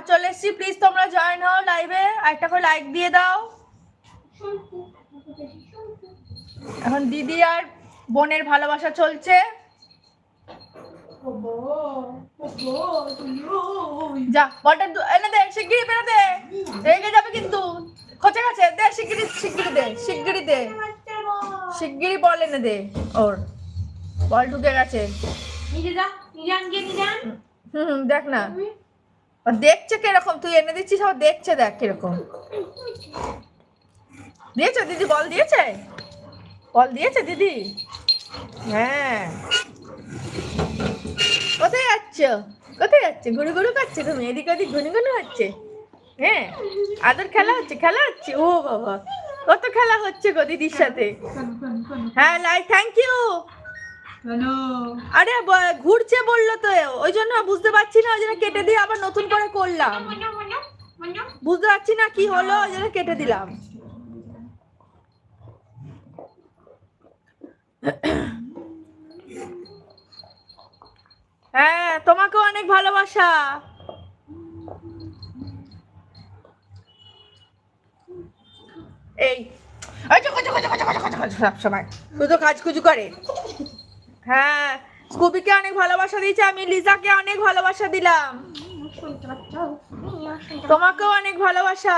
চলে এসছি প্লিজ তোমরা জয়েন হও লাইভে একটা করে লাইক দিয়ে দাও। এখন দিদি আর বোনের ভালোবাসা চলছে। যা বলটা এনে দে শিগগিরি বেরো দে। রেগে যাবে কিন্তু। খচে গেছে দে শিগগিরি শিগগিরি দে শিগগিরি দে। শিগগিরি বল এনে দে ওর। বল ঢুকে গেছে। নিজে যা নিজে আন গিয়ে নিজে আন হুম হুম, দেখ না। দেখছে কীরকম? তুই এনে দিচ্ছিস, আবার দেখছে দেখ কীরকম। দিয়েছে দিদি, বল দিয়েছে? বল দিয়েছে দিদি? হ্যাঁ। কোথায় যাচ্ছ? কোথায় যাচ্ছে? ঘুরু ঘুরু করছে তুমি এদিক ওদিক ঘুনু ঘুনু হচ্ছে। হ্যাঁ আদর খেলা হচ্ছে খেলা হচ্ছে? ও বাবা, কত খেলা হচ্ছে গো দিদির সাথে। হ্যাঁ লাই থ্যাংক ইউ আরে ঘুরছে বলল তো ওই জন্য বুঝতে পারছি না ওই জন্য কেটে দিয়ে আবার নতুন করে করলাম। বুঝতে পারছি না কি হলো ওই জন্য কেটে দিলাম। হ্যাঁ তোমাকে অনেক ভালোবাসা। এই। সবসময় শুধু কাজ কুজু করে। হ্যাঁ স্কুবিকে অনেক ভালোবাসা দিয়েছে আমি লিজাকে অনেক ভালোবাসা দিলাম। তোমাকেও অনেক ভালোবাসা।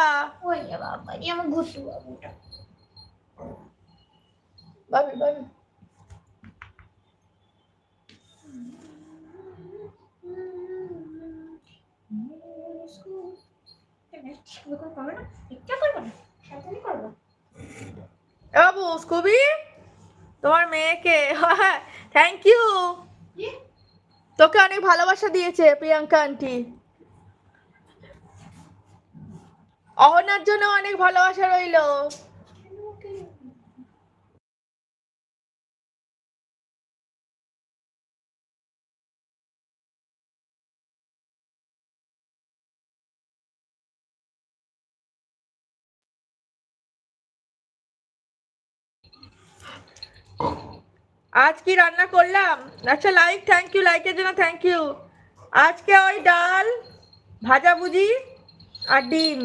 বাবু স্কুবি তোমার মেয়েকে? হ্যাঁ থ্যাংক ইউ তোকে অনেক ভালোবাসা দিয়েছে প্রিয়াঙ্কা আন্টি। অহনার জন্য অনেক ভালোবাসা রইল। আজ কি রান্না করলাম? আচ্ছা লাইক থ্যাংক ইউ লাইকের জন্য থ্যাংক ইউ আজকে ওই ডাল, ভাজা ভুজি আর ডিম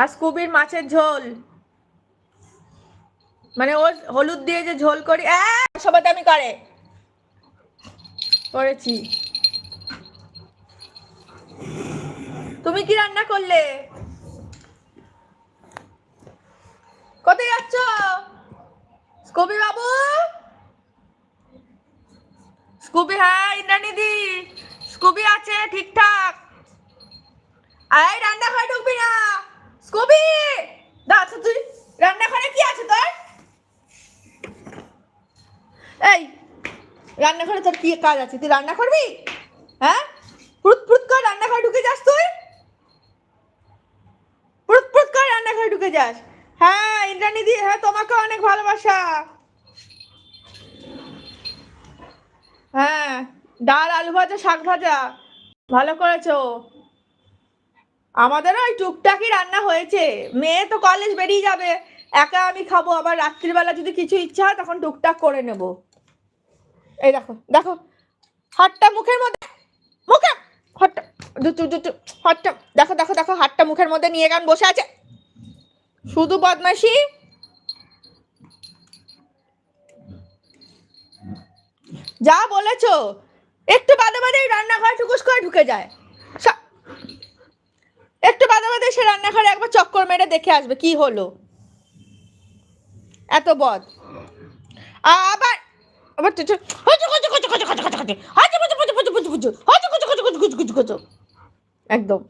আর স্কুবির মাছের ঝোল। মানে ওর হলুদ দিয়ে যে ঝোল করি সবাই আমি করে। করেছি। তুমি কি রান্না করলে কোথায় যাচ্ছ স্কুবি বাবু? স্কুবি হ্যাঁ ইন্দ্রানিদি স্কুবি আছে, ঠিকঠাক। এই রান্নাঘরে ঢুকবি না। স্কুবি, দাঁড়া তুই। রান্নাঘরে কি আছে তোর? এই, রান্নাঘরে তোর কি কাজ আছে? তুই রান্না করবি? হ্যাঁ? প্রুত প্রুত করে রান্নাঘরে ঢুকে যাস তুই? প্রুত প্রুত করে রান্নাঘরে ঢুকে যাস। হ্যাঁ ইন্দ্রানিদি হ্যাঁ তোমাকে অনেক ভালোবাসা। হ্যাঁ ডাল, আলু ভাজা, শাক ভাজা, ভালো করেছ। আমাদেরও ওই টুকটাকই রান্না হয়েছে। মেয়ে তো কলেজ বেরিয়ে যাবে। একা আমি খাব, আবার রাত্রিবেলা যদি কিছু ইচ্ছা হয়, তখন টুকটাক করে নেব। এই দেখো দেখো, হাতটা মুখের মধ্যে, মুখে, হাতটা দুটু দুটু হাতটা, দেখো দেখো দেখো, হাতটা মুখের মধ্যে নিয়ে গান বসে আছে। শুধু বদমাসি যা বলেছ একটু বাদে বাদে রান্নাঘরে টুকুস করে ঢুকে যায় একটু বাদে বাদে সে রান্নাঘরে একবার চক্কর মেরে দেখে আসবে কি হলো এত বদ আবার আবার একদম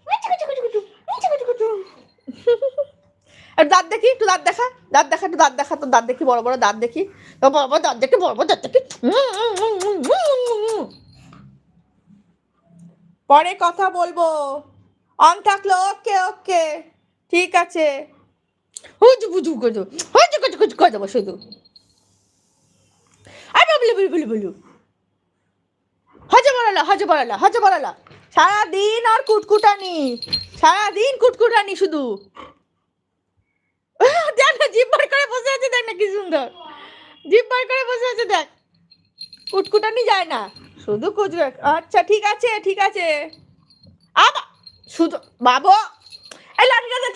দাঁত দেখি, একটু দাঁত দেখা। দাঁত দেখা, একটু দাঁত দেখা, তো দাঁত দেখি, বড় বড় দাঁত দেখি। বড় দাঁত দেখি, বড় বড় দাঁত দেখি। পরে কথা বলব। অন থাকল, ওকে ওকে। ঠিক আছে। হুজু শুধু। বলি বলি বড়ালা হজে বড়ালা হজে বড়ালা সারাদিন আর কুটকুটানি। সারাদিন কুটকুটানি শুধু। জিভ বার করে বসে আছে দেখ না কি সুন্দর। জিভ বার করে বসে আছে দেখ। কুটকুটানি যায় না। শুধু কুচু আচ্ছা ঠিক আছে ঠিক আছে। আবা, শুধু, বাবু, এই লাঠিটা দে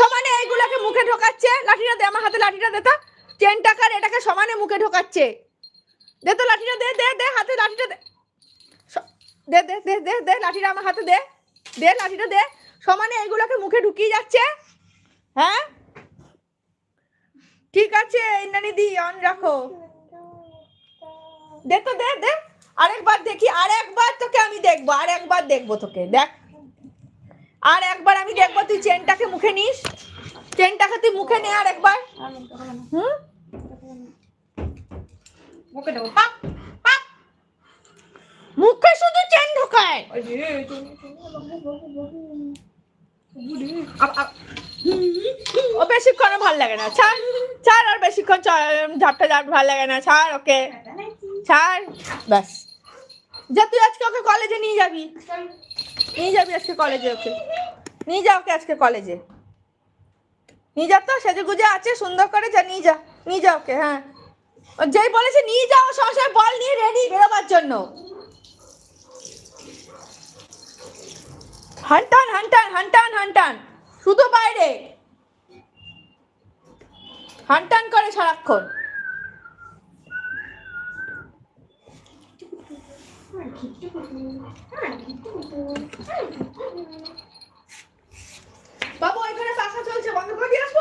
সমানে এইগুলোকে মুখে ঢোকাচ্ছে। লাঠিটা দে, আমার হাতে লাঠিটা দে তো। চেন টাকার এটাকে সমানে মুখে ঢোকাচ্ছে। দে তো লাঠিটা দে দে দে, হাতে লাঠিটা দে। দে দে দে দে দে, লাঠিটা আমার হাতে দে। দে, লাঠিটা দে। সমানে এইগুলোকে মুখে ঢুকিয়ে যাচ্ছে। হ্যাঁ? ঠিক আছে ইন্দ্রাণী দি অন রাখো। দে তো, দে দে। আরেকবার দেখি, আরেকবার তোকে আমি দেখব আর একবার দেখব তোকে, দেখ। আর একবার আমি দেখব, তুই চেনটাকে মুখে নিস। চেনটাকে তুই মুখে নে আর একবার হুম? মুখে শুধু চেন ঢোকায়। ও বেশিক্ষণ ভালো লাগে না, ছাড়। ছাড় আর বেশিক্ষণ ঝাপটা ঝাপ ভালো লাগে না, ছাড়, ওকে। ছাড়, ব্যাস। যা, তুই আজকে ওকে কলেজে নিয়ে যাবি। নিয়ে যাবি আজকে কলেজে ওকে। নিয়ে যা ওকে আজকে কলেজে নিয়ে যা তো সেজে গুজে আছে, সুন্দর করে যা, নিয়ে যা নিয়ে যা ওকে হ্যাঁ। যেই বলেছে নিয়ে যাও সঙ্গে বল নিয়ে রেডি বেরোবার জন্য। হান্টান হান্টান হান্টান হান্টান। শুধু বাইরে। হান্টান করে সারাক্ষণ। বাবু ওইখানে পাখা চলছে বন্ধ করে দিয়ে আসব?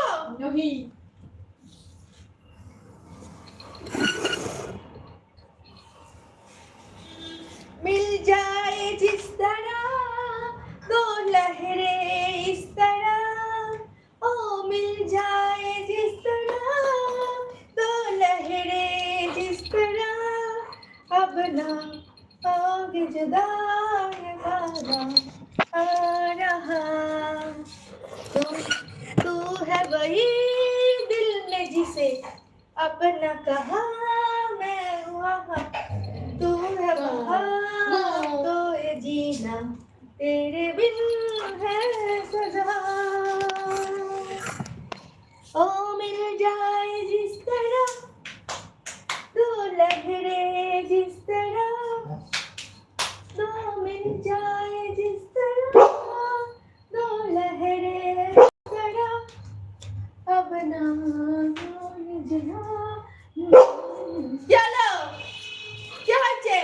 जाए जिस तरह दो लहरें जिस तरह अब ना कोई जना चलो কি হচ্ছে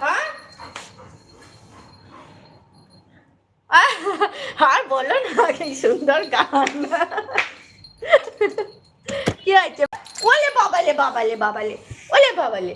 হ্যাঁ আহ, আর বলো না কি সুন্দর গান কি হয়েছে ওলে বাবালে বাবালে বাবালে ওলে বাবালে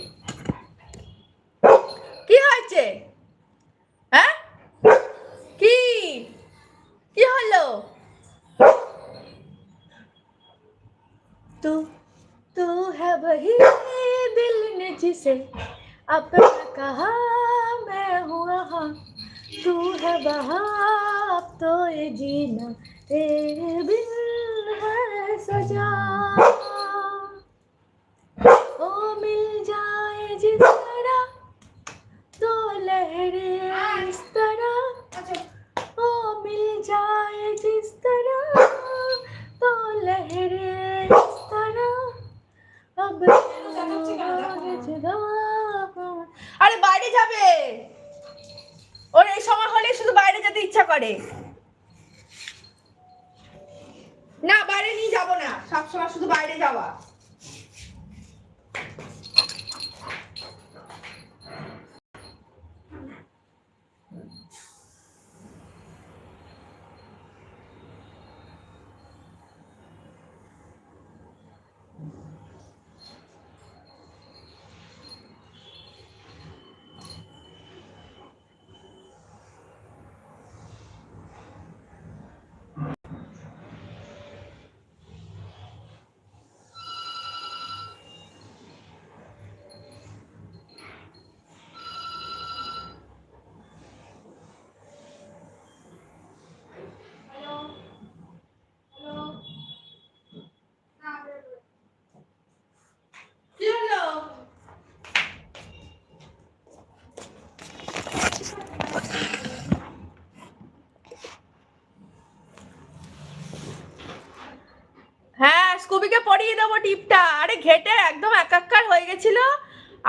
হ্যাঁ পরিয়ে দেবো টিপটা। আরে ঘেটে একদম একাকার হয়ে গেছিল।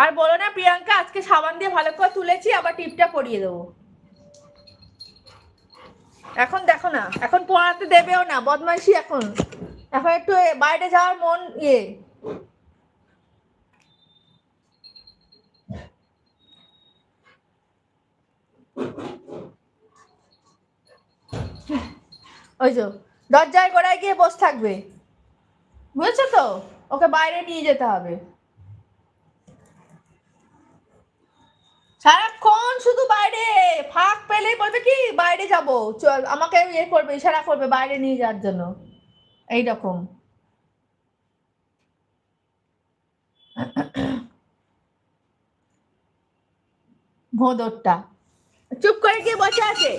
আর বলো না, প্রিয়াঙ্কা, আজকে সাবান দিয়ে ভালো করে তুলেছি, আবার টিপটা পরিয়ে দেবো। এখন দেখো না, এখন পড়াতে দেবেও না, বদমাইশি এখন। এখন একটু বাইরে যাওয়ার মন ইয়ে। ওই তো দরজায় গোড়ায় গিয়ে বসে থাকবে। বুঝেছ তো? ওকে বাইরে নিয়ে যেতে হবে। সারাক্ষণ শুধু বাইরে, ফাঁক পেলে বলবে কি, বাইরে যাব। আমাকে ইয়ে করবে, ইশারা করবে বাইরে নিয়ে যাওয়ার জন্য। এইরকম ভোঁদরটা। চুপ করে গিয়ে বসে আছে।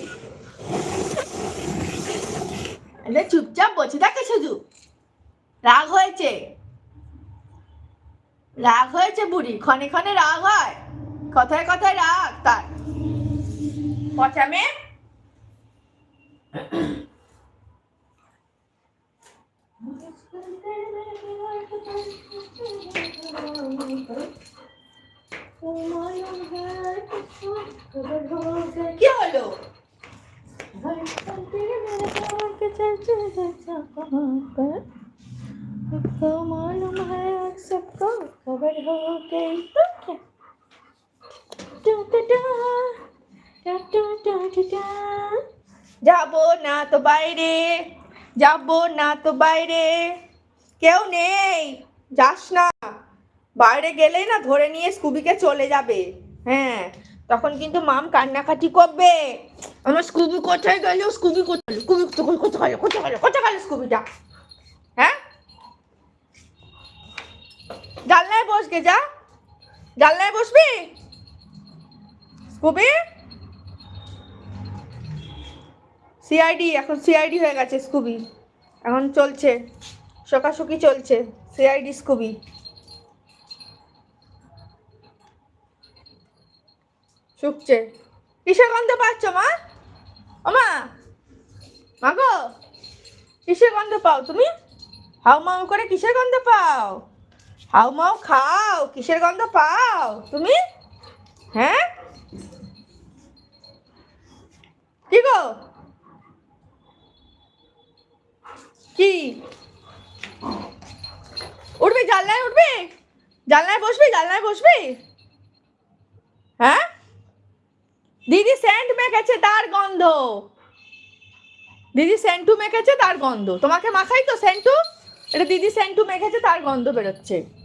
চুপচাপ বসে থাকে শুধু। রাগ হয়েছে? রাগ হয়েছে বুড়ি? ক্ষণে ক্ষণে রাগ হয়। কথায় কথায় রাগ তার। পচা মেয়ে? কি হলো? सबको मालूम है और सबको खबर हो गई तो क्या to to to, to to to to to. যাবো না তো বাইরে যাবো না তো বাইরে কেউ নেই যাস না বাইরে গেলেই না ধরে নিয়ে স্কুবিকে চলে যাবে হ্যাঁ তখন কিন্তু মাম কান্নাকাটি করবে আমার স্কুবি কোথায় গেল স্কুবি কোথায় গেল? স্কুবি কোথায় কোথায় গেল কোথায় গেল কোথায় গেল স্কুবিটা জানলায় বসগে যা। জানলায় বসবি? স্কুবি সিআইডি এখন সিআইডি হয়ে গেছে স্কুবি এখন চলছে, শোকাশুকি চলছে সিআইডি স্কুবি শুকছে। কিসের গন্ধ পাচ্ছ, মা? ও মা! মা গো! কিসের গন্ধ পাও তুমি? হাউ মাউ করে কিসের গন্ধ পাও? হাউ মাও খাও। কিসের গন্ধ পাও? তুমি? হ্যাঁ? কি গো? কি? উঠবি, জানলায় উঠবি? জানলায় বসবি জানলায় বসবি? হ্যাঁ? দিদি সেন্ট মেখেছে, তার গন্ধ। দিদি সেন্টু মেখেছে, তার গন্ধ। তোমাকে মাখাই তো, সেন্টু? এটা দিদি সেন্টু মেখেছে, তার গন্ধ বেরোচ্ছে।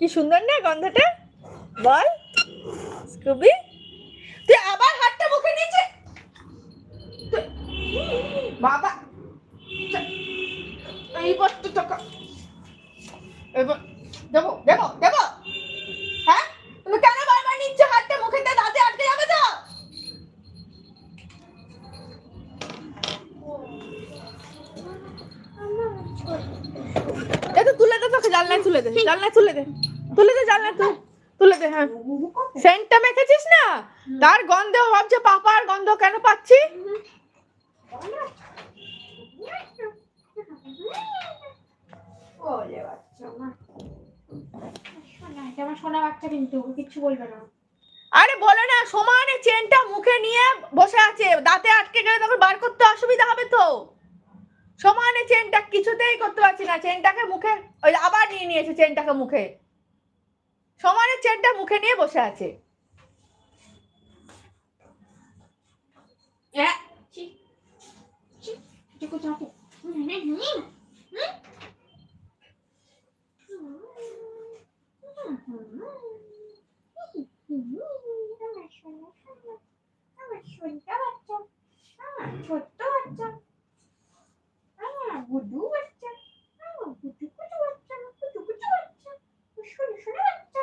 কি সুন্দর না গন্ধটা? বল, স্কুবি। তুই আবার হাতটা মুখে নিচে। বাবা। এইবার তো টাকা। দেবো দেবো দেবো। হ্যাঁ? কেন বারবার যাবে তুলে দে তোকে, জানলায় তুলে দে, জানলায় তুলে দে। তুলে তুলে দে হ্যাঁ। সেন্টটা মেখেছিস না? তার গন্ধ ভাবছে পাপার গন্ধ কেন পাচ্ছি? না। আরে বলো না সমানে চেনটা মুখে নিয়ে বসে আছে। দাঁতে আটকে গেলে তখন বার করতে অসুবিধা হবে তো। সমানে চেনটা কিছুতেই করতে পারছি না। চেনটাকে মুখে ওই আবার নিয়ে নিয়েছে চেনটাকে মুখে। সমানে চেনটা মুখে নিয়ে বসে আছে এ চি চি চিকু চাকু হুম হুম হুম আমার সোনা সোনা আমার সোনটা বাচ্চা আমার ছোট্ট বাচ্চা আমার গুডু বাচ্চা আমার গুডু গুডু বাচ্চা গুডু গুডু বাচ্চা সোনা সোনা বাচ্চা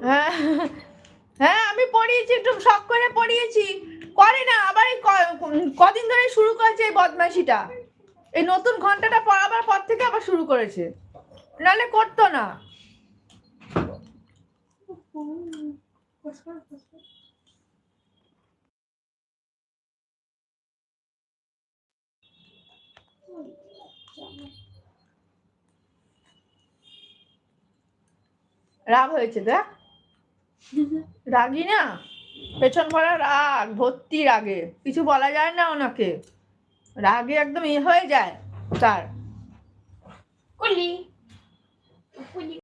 হ্যাঁ হ্যাঁ আমি পড়িয়েছি একটু শখ করে পড়িয়েছি করে না আবার এই ক- কদিন ধরে শুরু করেছে এই এই নতুন ঘন্টাটা পড়াবার পর থেকে আবার শুরু করেছে। নাহলে করতো না। রাগ হয়েছে, দেখ। রাগি না? পেছন ভরা রাগ, ভর্তি রাগে। কিছু বলা যায় না ওনাকে। রাগে একদম এ হয়ে যায় তার। কুলি। কুলি।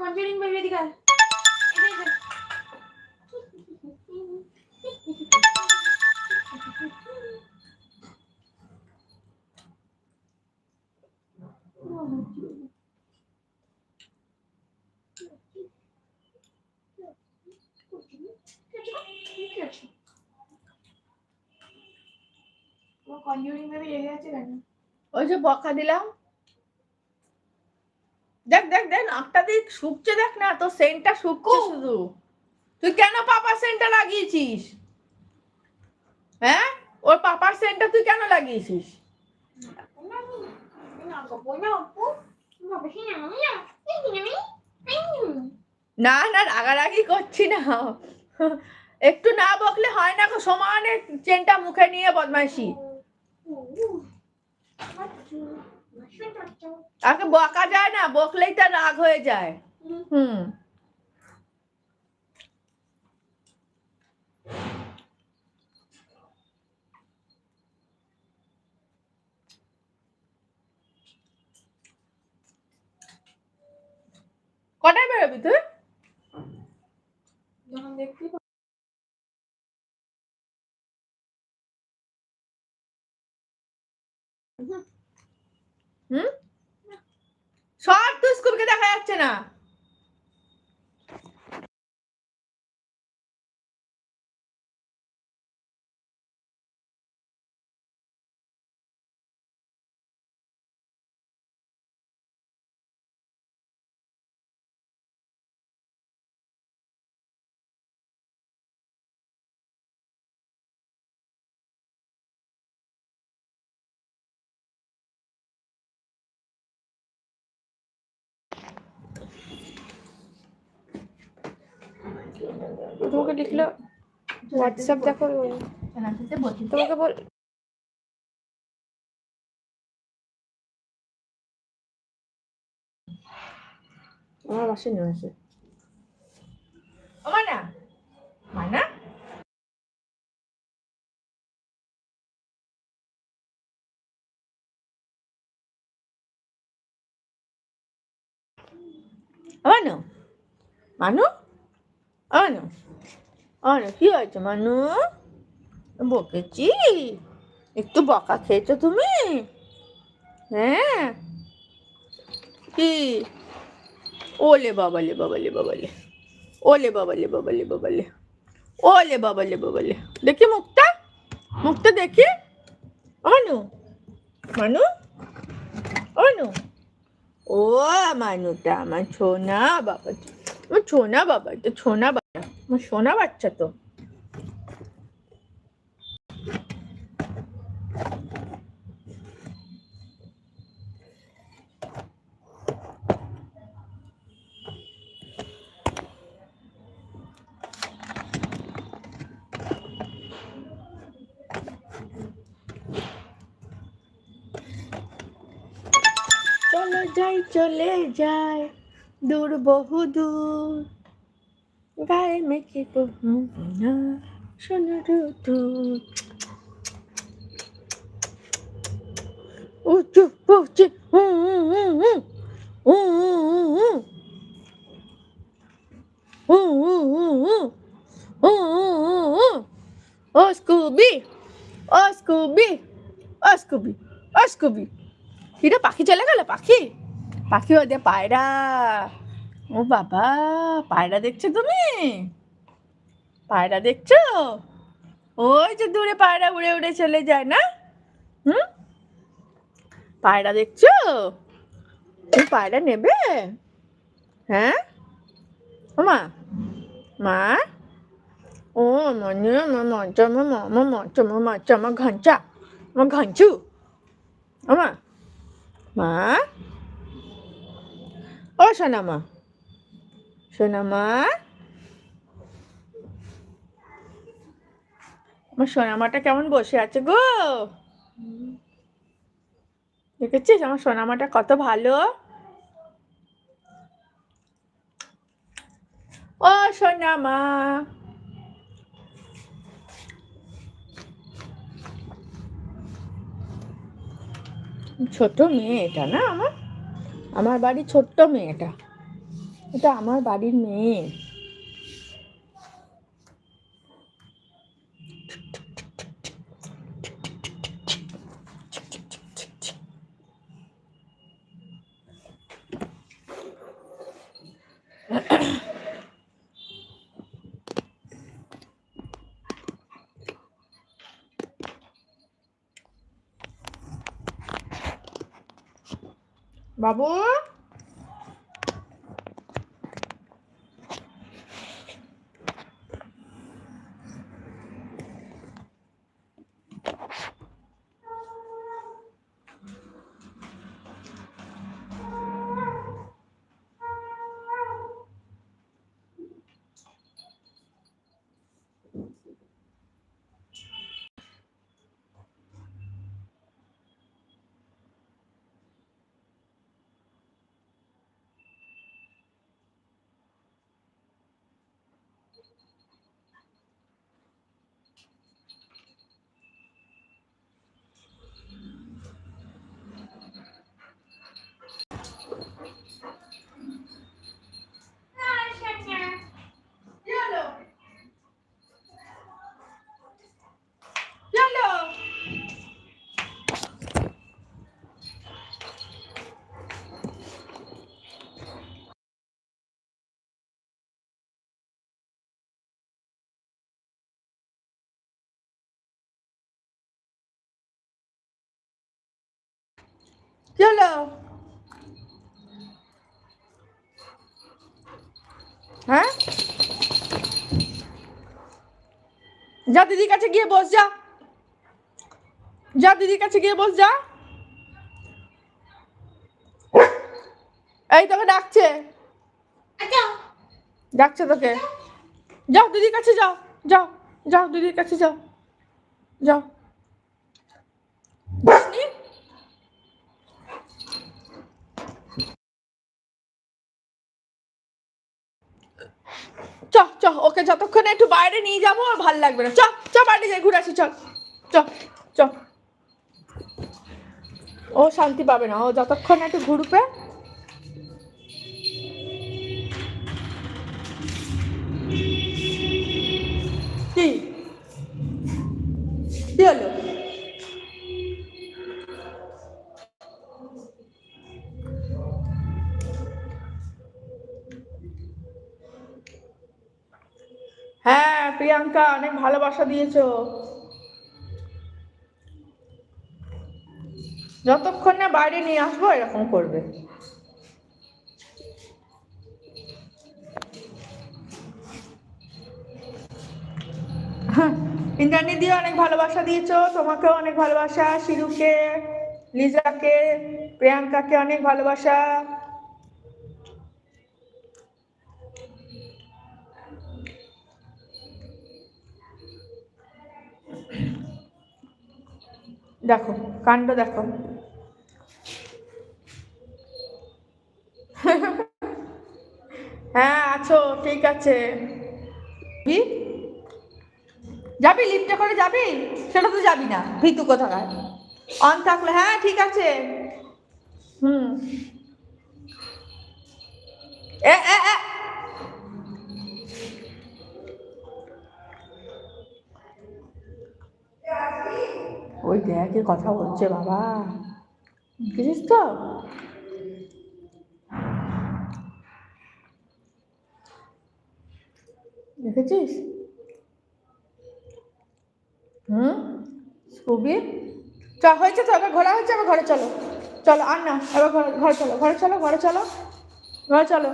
कॉन्जरिंग बेबी दिखा कॉन्जरिंग बेबी ये है अच्छे लगे और जो बॉक्स दिलाऊं নাকটা দিয়ে শুকছে দেখ না তোর সেন্টটা শুকছে শুধু। তুই কেন পাপার সেন্টটা লাগিয়েছিস? হ্যাঁ? ওর পাপার সেন্টটা তুই কেন লাগিয়েছিস? না না রাগারাগি করছি না। একটু না বকলে হয় না সমানে চেনটা মুখে নিয়ে বদমাইশি। তাকে বকা যায় না বকলেই তার রাগ হয়ে যায়। হুম। কটায় বেরোবি তুই যখন দেখবি হুম সব তো স্কুলকে দেখা যাচ্ছে না তোমাকে লিখলো হোয়াটসঅ্যাপ দেখো তোমাকে বল আমার বাসে নিয়ে আসে। মানা? মানু? মানু? আনো আনো কি হয়েছে, মানু? বকেছি? একটু বকা খেয়েছো তুমি? হ্যাঁ? কি? ওলে বাবালে বাবালে বাবালে। ওলে বাবালে বাবালে বাবালে। ওলে বাবালে বাবালে। দেখি মুখটা। মুখটা দেখি। অনু? মানু? অনু? ও, মানুটা, আমার ছোনা বাবা আমার ছোনা বাবা এটা ছোনা বাবা আমার সোনা বাচ্চা তো। চলো যাই দূর বহু দূর গায়ে মেখে না শোনো ঋতু উঁচু পৌঁছে ও স্কুবি ও স্কুবি ও স্কুবি ও স্কুবি এটা পাখি চলে গেল পাখি পাখি ওদের পায়রা ও বাবা, পায়রা দেখছ তুমি? পায়রা দেখছ? ওই যে দূরে পায়রা উড়ে উড়ে চলে যায় না? হুম? পায়রা দেখছ? তুমি পায়রা নেবে? হ্যাঁ? ও মা মা। ও মানে মামা চামা মামা চামা মা চামা ঘাঞ্চা মা ঘাঞ্চু আমা মা ও সোনা মা সোনা মা। আমার সোনামাটা কেমন বসে আছে গো? দেখেছিস? আমার সোনামাটা কত ভালো। ও সোনামা ছোট মেয়ে এটা না আমার? আমার বাড়ির ছোট্ট মেয়েটা। এটা আমার বাড়ির মেয়ে। বাবু? চলো চলো হ্যাঁ যা দিদির কাছে গিয়ে বস, যা। যা দিদির কাছে গিয়ে বস, যা। এই তোকে ডাকছে। ডাকছে তোকে। যাও দিদির কাছে যাও যাও যাও দিদির কাছে যাও যাও। ওকে যতক্ষণে একটু বাইরে নিয়ে যাব, আর ভালো লাগবে না। চ চ বাইরে যাই, ঘুরে আসি, চল চ চ ও শান্তি পাবে না, ও যতক্ষণ একটু ঘুরবে। কি হলো? প্রিয়াঙ্কা, অনেক ভালোবাসা দিয়েছ। যতক্ষণ না বাইরে নিয়ে আসব, এরকম করবে। ইন্দ্রাণী দিয়ে অনেক ভালোবাসা দিয়েছ। তোমাকেও অনেক ভালোবাসা, শিরুকে, লিজাকে, প্রিয়াঙ্কাকে অনেক ভালোবাসা। দেখো, কাণ্ড দেখো। হ্যাঁ আছো, ঠিক আছে। যাবি? লিফটে করে যাবি? সেটা তো যাবি না, ভিতু কোথাকার? অন থাকলে হ্যাঁ ঠিক আছে। হুম। এ এ ওই দেখে কথা বলছে বাবা। বুঝিস তো? দেখেছিস? হুম? স্কুবি চ, হয়েছে তো, এবার ঘোরা হয়েছে, এবার ঘরে চলো। চলো আর না, এবার ঘরে ঘরে চলো ঘরে চলো ঘরে চলো ঘরে চলো।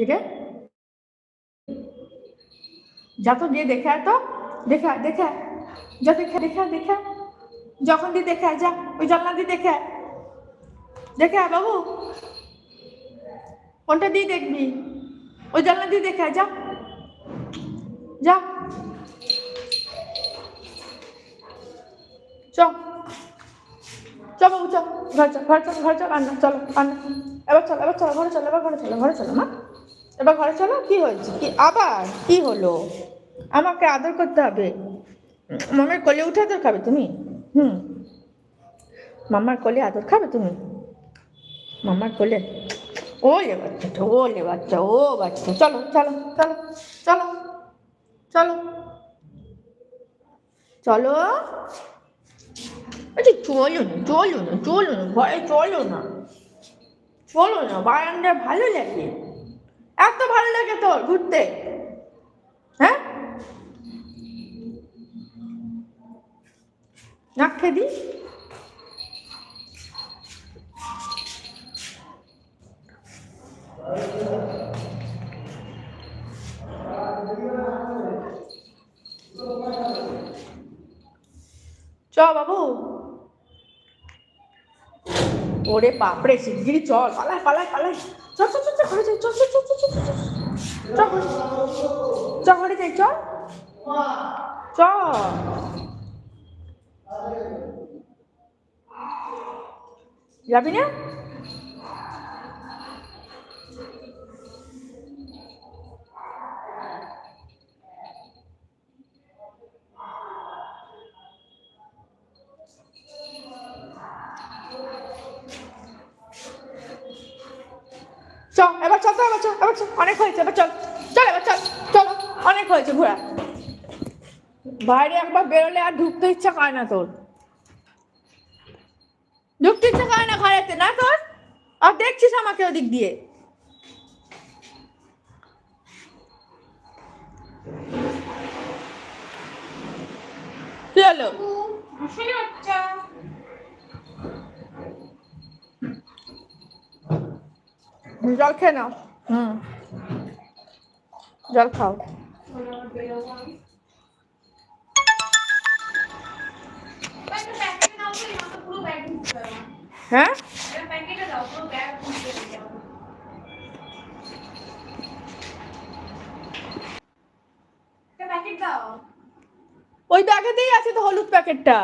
কি রে যা তো গিয়ে দেখে তো দেখে দেখে। যা দেখে দেখে দেখে। যখন দিয়ে দেখে যা ওই জানলা দিয়ে দেখে। দেখে বাবু কোনটা দিয়ে দেখবি ওই জানলা দিয়ে দেখে যা যা চ চ বাবু চ ঘর চল ঘর চল ঘর চল রান্না চলো রান্না এবার চলো এবার চলো ঘরে চলো এবার ঘরে চলো ঘরে চলো মা এবার ঘরে চলো, কি হয়েছে? কি আবার? কি হলো? আমাকে আদর করতে হবে। মামার কোলে উঠে আদর খাবে তুমি? হুম। মামার কোলে আদর খাবে তুমি? মামার কোলে? ও লে বাচ্চাটা ও লে বাচ্চা, ও বাচ্চা। চলো চলো চলো চলো চলো। চলো। আচ্ছা চলো না চলো না চলো না, ঘরে চলো না। চলো না, বারান্দায় ভালো লাগে। এত ভালো লাগে তোর ঘুরতে। হ্যাঁ? নাক খেয়ে দিই চ বাবু। ওরে বাপরে শিগগিরি চল, পালাই পালাই পালাই। চল চল চল ঘরে যাই চল চল চল চল চল চল চল ঘরে যাই চল চল যাবি না চ এবার চল তো এবার চল এবার চল অনেক হয়েছে এবার চল চল এবার চল চলো অনেক হয়েছে ঘোরা বাইরে একবার বেরোলে আর ঢুকতে ইচ্ছা করে না তোর। ঢুকতে ইচ্ছা করে না ঘরেতে না তোর? আর দেখছিস আমাকে ওদিক দিয়ে। কি হলো? জল খেয়ে নাও। হুম। জল খাও। দাও ওই প্যাকেটেই আছে তো হলুদ প্যাকেটটা।